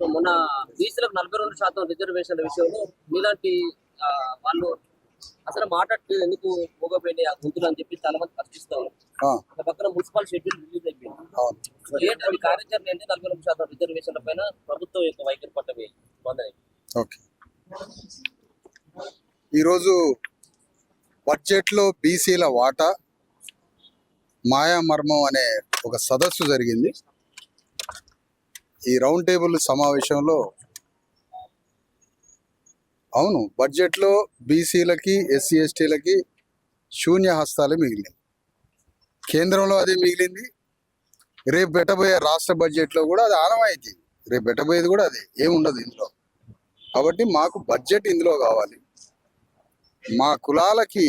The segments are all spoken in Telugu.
మొన్న బీసీలకు నలభై రెండు శాతం రిజర్వేషన్ల విషయంలో మీలాంటి వాళ్ళు అసలు మాట్లాడలేదు ఎందుకు పోగపోయింది ఆ గుంతులు అని చెప్పి చాలా మంది ప్రశ్నిస్తారు ఆ, ఒక పక్కన మున్సిపల్ షెడ్యూల్ రిలీజ్ అయిపోయింది. ఏంటి అది కార్యాచరణ ఏంటి? నలభై రెండు శాతం రిజర్వేషన్ల పైన ప్రభుత్వం యొక్క వైఖరి పట్టమే ఓకే. ఈరోజు బడ్జెట్లో బీసీల వాటా మాయామర్మం అనే ఒక సదస్సు జరిగింది. ఈ రౌండ్ టేబుల్ సమావేశంలో అవును బడ్జెట్లో బీసీలకి ఎస్సీ ఎస్టీలకి శూన్య హస్తాలు మిగిలింది కేంద్రంలో అదే మిగిలింది. రేపు పెట్టబోయే రాష్ట్ర బడ్జెట్లో కూడా అది ఆనవాయితీ. రేపు పెట్టబోయేది కూడా అదే ఏముండదు ఇందులో. కాబట్టి మాకు బడ్జెట్ ఇందులో కావాలి. మా కులాలకి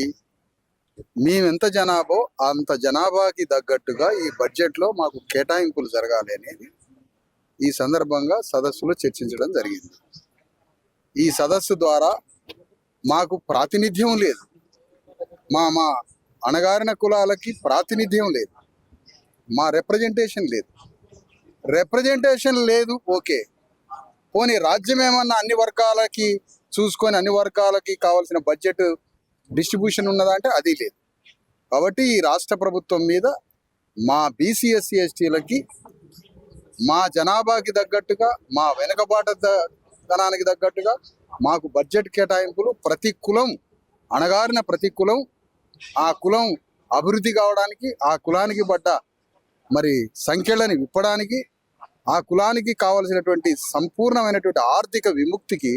మేమెంత జనాభో అంత జనాభాకి తగ్గట్టుగా ఈ బడ్జెట్లో మాకు కేటాయింపులు జరగాలి అనేది ఈ సందర్భంగా సదస్సులో చర్చించడం జరిగింది. ఈ సదస్సు ద్వారా మాకు ప్రాతినిధ్యం లేదు. మా మా అణగారిన కులాలకి ప్రాతినిధ్యం లేదు. మా రిప్రజెంటేషన్ లేదు. రిప్రజెంటేషన్ లేదు ఓకే. పోనీ రాజ్యం ఏమన్నా అన్ని వర్గాలకి చూసుకొని అన్ని వర్గాలకి కావాల్సిన బడ్జెట్ డిస్ట్రిబ్యూషన్ ఉన్నదా అంటే అది లేదు. కాబట్టి ఈ రాష్ట్ర ప్రభుత్వం మీద మా బీసీఎస్సీ ఎస్టీలకి మా జనాభాకి తగ్గట్టుగా మా వెనుకబాట ధనానికి తగ్గట్టుగా మాకు బడ్జెట్ కేటాయింపులు ప్రతి కులం అణగారిన ప్రతి కులం ఆ కులం అభివృద్ధి కావడానికి ఆ కులానికి పడ్డ మరి సంఖ్యలని విప్పడానికి ఆ కులానికి కావలసినటువంటి సంపూర్ణమైనటువంటి ఆర్థిక విముక్తికి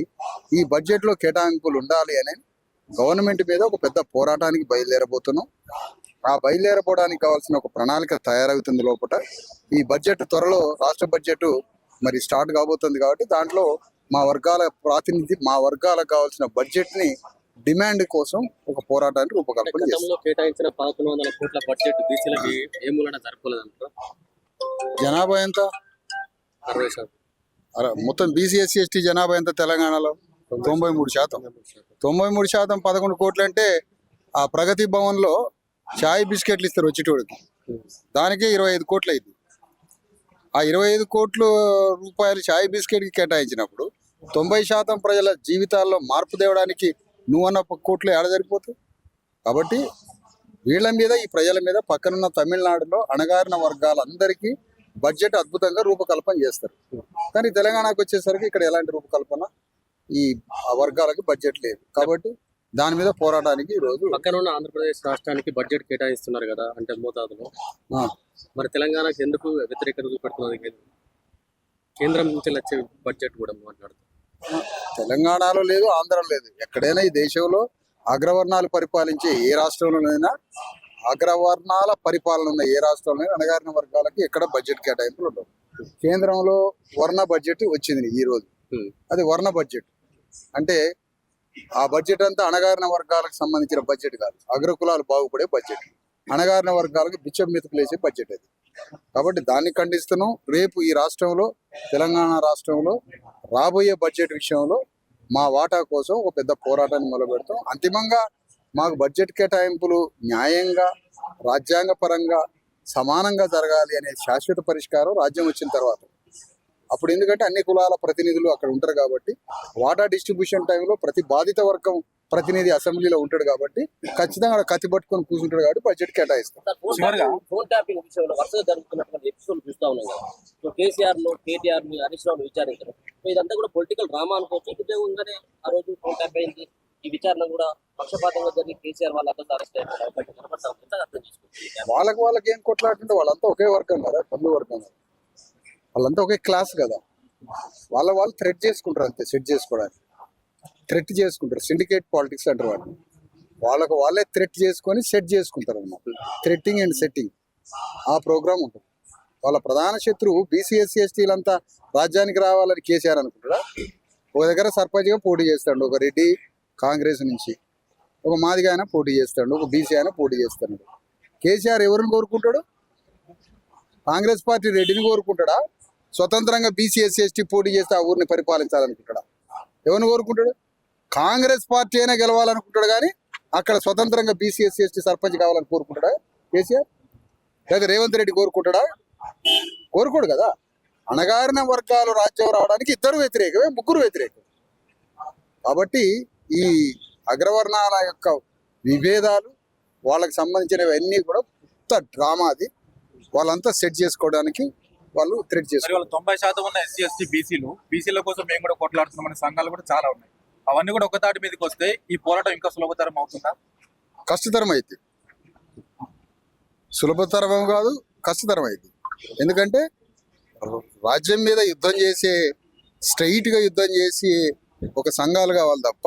ఈ బడ్జెట్లో కేటాయింపులు ఉండాలి అని గవర్నమెంట్ మీద ఒక పెద్ద పోరాటానికి బయలుదేరబోతున్నాం. ఆ బయలుదేరపోవడానికి కావాల్సిన ఒక ప్రణాళిక తయారవుతుంది లోపల ఈ బడ్జెట్ త్వరలో రాష్ట్ర బడ్జెట్ మరి స్టార్ట్ కాబోతుంది కాబట్టి దాంట్లో మా వర్గాల ప్రాతినిధి మా వర్గాలకు కావాల్సిన బడ్జెట్ని డిమాండ్ కోసం ఒక పోరాటాన్ని రూపకల్పన కేటాయించిన పదకొండు వందల కోట్ల బడ్జెట్ బీసీలకి ఏ మూలన జరపలేదంటారు జనాభా ఎంత? అరవై శాతం. అర- మొత్తం బీసీఎస్సీ ఎస్టీ జనాభా ఎంత తెలంగాణలో? తొంభై మూడు శాతం. తొంభై మూడు శాతం పదకొండు కోట్లు అంటే ఆ ప్రగతి భవన్లో చాయ్ బిస్కెట్లు ఇస్తారు వచ్చేటోడికి దానికే ఇరవై ఐదు కోట్లు అయింది ఆ ఇరవై ఐదు కోట్లు రూపాయలు చాయ్ బిస్కెట్కి కేటాయించినప్పుడు తొంభై శాతం ప్రజల జీవితాల్లో మార్పు తేవడానికి నువ్వు అన్న కోట్లు ఏడ సరిపోతాయి? కాబట్టి వీళ్ళ మీద ఈ ప్రజల మీద పక్కనున్న తమిళనాడులో అణగారిన వర్గాలందరికీ బడ్జెట్ అద్భుతంగా రూపకల్పన చేస్తారు. కానీ తెలంగాణకు వచ్చేసరికి ఇక్కడ ఎలాంటి రూపకల్పన? ఈ వర్గాలకు వర్గాలకి బడ్జెట్ లేదు. కాబట్టి దాని మీద పోరాటానికి ఈరోజు పక్కన ఉన్న ఆంధ్రప్రదేశ్ రాష్ట్రానికి బడ్జెట్ కేటాయిస్తున్నారు కదా అంటే మోతాదులో. మరి తెలంగాణకు ఎందుకు వ్యతిరేకత చూపెడుతున్నది కేంద్రం? నుంచి వచ్చే బడ్జెట్ కూడా మాట్లాడుతుంది తెలంగాణలో లేదు ఆంధ్రలో లేదు. ఎక్కడైనా ఈ దేశంలో అగ్రవర్ణాలు పరిపాలించే ఏ రాష్ట్రంలోనైనా అగ్రవర్ణాల పరిపాలన ఉన్న ఏ రాష్ట్రంలో అణగారిన వర్గాలకి ఎక్కడ బడ్జెట్ కేటాయింపులు ఉండవు. కేంద్రంలో వర్ణ బడ్జెట్ వచ్చింది ఈ రోజు. అది వర్ణ బడ్జెట్ అంటే ఆ బడ్జెట్ అంతా అణగారిన వర్గాలకు సంబంధించిన బడ్జెట్ కాదు. అగ్రకులాలు బాగుపడే బడ్జెట్ అణగారిన వర్గాలకు బిచ్చం మెతుకులేసే బడ్జెట్ అది. కాబట్టి దాన్ని ఖండిస్తున్నాం. రేపు ఈ రాష్ట్రంలో తెలంగాణ రాష్ట్రంలో రాబోయే బడ్జెట్ విషయంలో మా వాటా కోసం ఒక పెద్ద పోరాటాన్ని మొదలుపెడతాం. అంతిమంగా మాకు బడ్జెట్ కేటాయింపులు న్యాయంగా రాజ్యాంగ పరంగా సమానంగా జరగాలి అనే శాశ్వత పరిష్కారం రాజ్యం వచ్చిన తర్వాత. అప్పుడు ఎందుకంటే అన్ని కులాల ప్రతినిధులు అక్కడ ఉంటారు కాబట్టి వాటా డిస్ట్రిబ్యూషన్ టైంలో ప్రతి బాధిత వర్గం ప్రతినిధి అసెంబ్లీలో ఉంటాడు కాబట్టి ఖచ్చితంగా అక్కడ కత్తి పట్టుకొని కూర్చుంటాడు కాబట్టి బడ్జెట్ కేటాయిస్తాం. ఫోన్ ట్యాపింగ్ విషయంలో వరుసగా జరుగుతున్నటువంటి ఎపిసోడ్ చూస్తా ఉన్నాం కదా. సో కేసీఆర్ను కేటీఆర్ని హరీష్ రావు విచారించడం. సో ఇదంతా కూడా పొలిటికల్ డ్రామా అనుకోవచ్చు. ఆ రోజు ఫోన్ ట్యాప్ అయింది. ఈ విచారణ కూడా పక్షపాతంగా జరిగి కేసీఆర్ అరెస్ట్ అయ్యారు. వాళ్ళకి వాళ్ళకి ఏం కొట్లాడుతుంటే వాళ్ళంతా ఒకే వర్గం కదా పన్ను వర్గం కదా. వాళ్ళంతా ఒకే క్లాస్ కదా. వాళ్ళ వాళ్ళు థ్రెట్ చేసుకుంటారు అంతే సెట్ చేసుకోవడానికి. థ్రెట్ చేసుకుంటారు. సిండికేట్ పాలిటిక్స్ అంటారు వాళ్ళు. వాళ్ళకు వాళ్ళే థ్రెట్ చేసుకొని సెట్ చేసుకుంటారు అన్నమాట. థ్రెట్టింగ్ అండ్ సెట్టింగ్ ఆ ప్రోగ్రామ్ ఉంటుంది. వాళ్ళ ప్రధాన శత్రువు బీసీఎస్సీ ఎస్టీలంతా రాజ్యానికి రావాలని కేసీఆర్ అనుకుంటారా ఒక దగ్గర సర్పంచ్గా పోటీ చేస్తాడు. ఒక రెడ్డి కాంగ్రెస్ నుంచి ఒక మాదిగా అయినా పోటీ చేస్తాడు. ఒక బీసీ అయినా పోటీ చేస్తాడు. కేసీఆర్ ఎవరిని కోరుకుంటాడు? కాంగ్రెస్ పార్టీ రెడ్డిని కోరుకుంటాడా? స్వతంత్రంగా బీసీ ఎస్టీ పోటీ చేస్తే ఆ ఊరిని పరిపాలించాలనుకుంటాడా? ఎవరిని కోరుకుంటాడు? కాంగ్రెస్ పార్టీ అయినా గెలవాలనుకుంటాడు కానీ అక్కడ స్వతంత్రంగా బీసీ ఎస్టీ సర్పంచ్ కావాలని కోరుకుంటాడా కేసీఆర్? లేదా రేవంత్ రెడ్డి కోరుకుంటాడా? కోరుకోడు కదా. అణగారిన వర్గాలు రాజ్యం రావడానికి ఇద్దరు వ్యతిరేకమే ముగ్గురు వ్యతిరేకం కాబట్టి ఈ అగ్రవర్ణాల యొక్క విభేదాలు వాళ్ళకి సంబంధించినవన్నీ కూడా కొత్త డ్రామా అది. వాళ్ళంతా సెట్ చేసుకోవడానికి వాళ్ళు థ్రెడ్ వాళ్ళు తొంభై శాతం ఉన్న ఎస్సీ ఎస్టీ బీసీలు బీసీల కోసం మేము కూడా కొట్లాడుతున్నామనే సంఘాలు కూడా చాలా ఉన్నాయి. అవన్నీ కూడా ఒక తాటి మీదకి వస్తే ఈ పోరాటం ఇంకా సులభతరం అవుతుందా? కష్టతరం అయితే. సులభతరం కాదు కష్టతరం అయితే. ఎందుకంటే రాజ్యం మీద యుద్ధం చేసే straight గా యుద్ధం చేసి ఒక సంఘాలు కావాలి తప్ప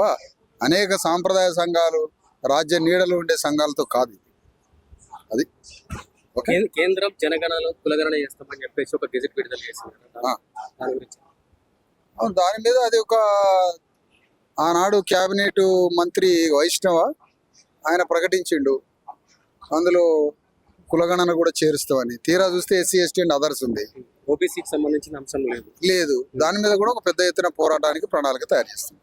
అనేక సాంప్రదాయ సంఘాలు రాజ్య నీడలు ఉండే సంఘాలతో కాదు. అది కేంద్రం జనగణన కులగణన చేస్తామని చెప్పేసి ఒక గెజెట్ విడుదల చేసింది. గురించి. దాని మీద అది ఒక ఆనాడు క్యాబినెట్ మంత్రి వైష్ణవ ఆయన ప్రకటించిండు. అందులో కులగణన కూడా చేరుస్తామని. తీరా చూస్తే ఎస్సీ ఎస్టీ అండ్ అదర్స్ ఉంది. ఓబీసీకి సంబంధించిన అంశం లేదు. లేదు. దాని మీద కూడా ఒక పెద్ద ఎత్తున పోరాటానికి ప్రణాళిక తయారు చేస్తుంది.